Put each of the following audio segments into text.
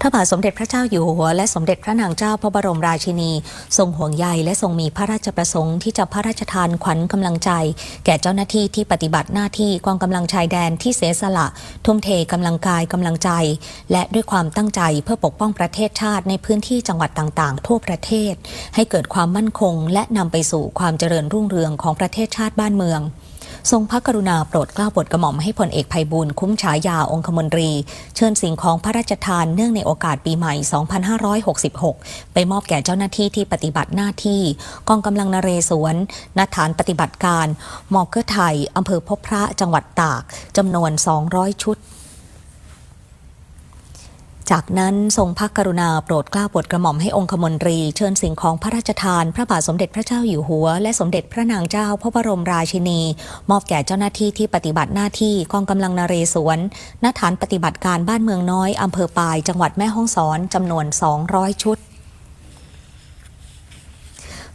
พระบาทสมเด็จพระเจ้าอยู่หัวและสมเด็จพระนางเจ้าพระบรมราชินี ทรงห่วงใยและทรงมีพระราชประสงค์ที่จะพระราชทานขวัญกำลังใจ แก่เจ้าหน้าที่ที่ปฏิบัติหน้าที่กองกำลังชายแดนที่เสียสละ ทุ่มเทกำลังกายกำลังใจ และด้วยความตั้งใจเพื่อปกป้องประเทศชาติในพื้นที่จังหวัดต่างๆ ทั่วประเทศ ให้เกิดความมั่นคง และนำไปสู่ความเจริญรุ่งเรืองของประเทศชาติบ้านเมือง ทรงพระกรุณาโปรดเกล้าโปรดกระหม่อมให้พลเอกไพบุญคุ้มฉายาองคมนตรี เชิญสิ่งของพระราชทานเนื่องในโอกาสปีใหม่ 2566 ไปมอบแก่เจ้าหน้าที่ที่ปฏิบัติหน้าที่ กองกำลังนเรศวรณฐานปฏิบัติการ มอเกอร์ไทยอำเภอพบพระจังหวัดตากจำนวน 200 ชุด จากนั้นทรงพระกรุณาโปรดเกล้าโปรดกระหม่อมให้องคมนตรี เชิญสิ่งของพระราชทาน พระบาทสมเด็จพระเจ้าอยู่หัว และสมเด็จพระนางเจ้าพระบรมราชินี มอบแก่เจ้าหน้าที่ที่ปฏิบัติหน้าที่กองกำลังนเรศวรณฐานปฏิบัติการบ้านเมืองน้อยอำเภอปาย จังหวัดแม่ฮ่องสอนจำนวน 200 ชุด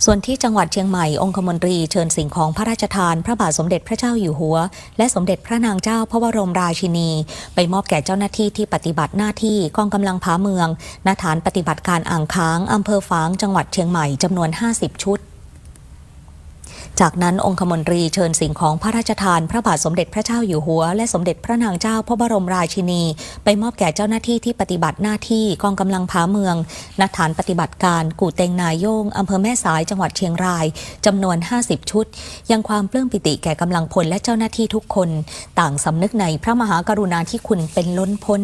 ส่วนที่จังหวัดเชียงใหม่ องคมนตรีเชิญสิ่งของพระราชทาน พระบาทสมเด็จพระเจ้าอยู่หัว และสมเด็จพระนางเจ้าพระบรมราชินี ไปมอบแก่เจ้าหน้าที่ที่ปฏิบัติหน้าที่กองกำลังผาเมืองณฐานปฏิบัติการอ่างค้างอำเภอฝางจังหวัดเชียงใหม่จำนวน 50 ชุด จากนั้นองคมนตรีเชิญสิ่งของพระราชทาน พระบาทสมเด็จพระเจ้าอยู่หัว และสมเด็จพระนางเจ้าพระบรมราชินี ไปมอบแก่เจ้าหน้าที่ที่ปฏิบัติหน้าที่กองกำลังผาเมืองณฐานปฏิบัติการกู่เตงนายโยงอำเภอแม่สายจังหวัดเชียงรายจำนวน 50 ชุด ยังความปลื้มปิติแก่กำลังพลและเจ้าหน้าที่ทุกคน ต่างสำนึกในพระมหากรุณาธิคุณเป็นล้นพ้น